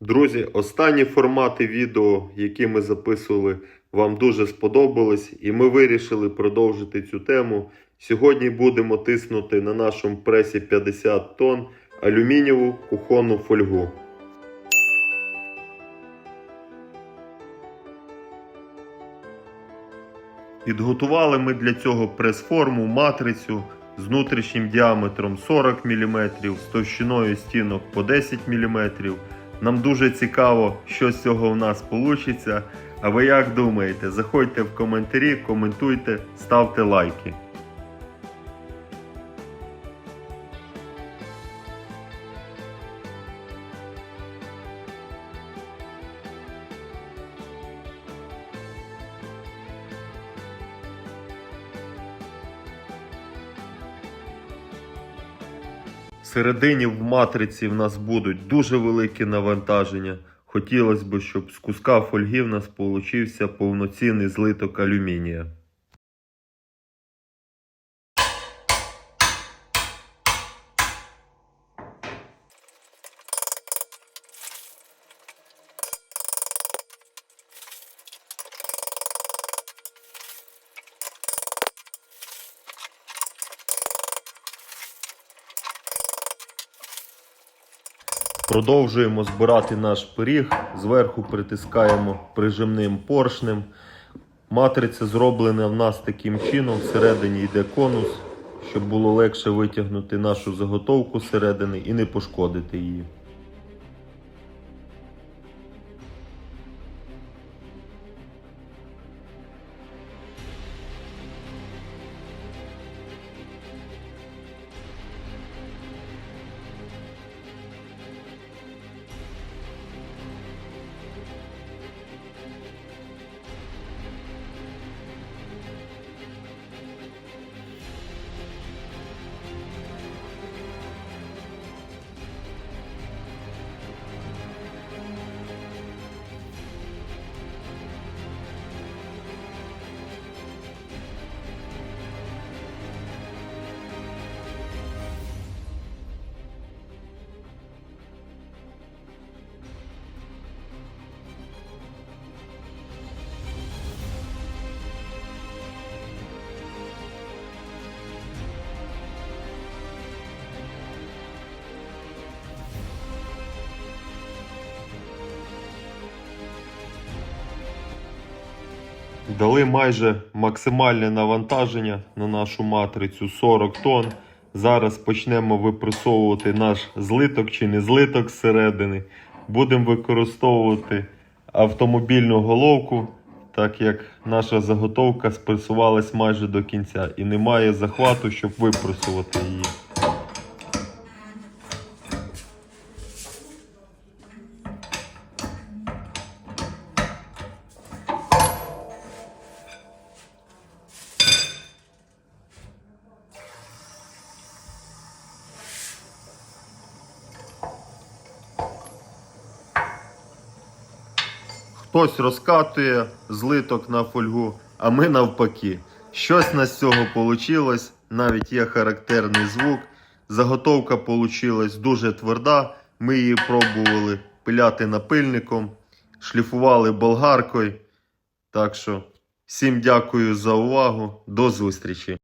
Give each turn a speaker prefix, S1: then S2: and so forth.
S1: Друзі, останні формати відео, які ми записували, вам дуже сподобались, і ми вирішили продовжити цю тему. Сьогодні будемо тиснути на нашому пресі 50 тонн алюмінієву кухонну фольгу. Підготували ми для цього прес-форму матрицю з внутрішнім діаметром 40 мм, з товщиною стінок по 10 мм. Нам дуже цікаво, що з цього у нас вийде. А ви як думаєте? Заходьте в коментарі, коментуйте, ставте лайки. Всередині в матриці в нас будуть дуже великі навантаження. Хотілося б, щоб з куска фольги в нас получився повноцінний злиток алюмінія. Продовжуємо збирати наш пиріг. Зверху притискаємо прижимним поршнем. Матриця зроблена в нас таким чином. Всередині йде конус, щоб було легше витягнути нашу заготовку зсередини і не пошкодити її. Дали майже максимальне навантаження на нашу матрицю 40 тонн. Зараз почнемо випресовувати наш злиток чи не злиток зсередини. Будемо використовувати автомобільну головку, так як наша заготовка спресувалась майже до кінця і немає захвату, щоб випресувати її. Хтось розкатує злиток на фольгу, а ми навпаки. Щось на з цього вийшло, навіть є характерний звук. Заготовка вийшла дуже тверда. Ми її пробували пиляти напильником, шліфували болгаркою. Так що всім дякую за увагу. До зустрічі!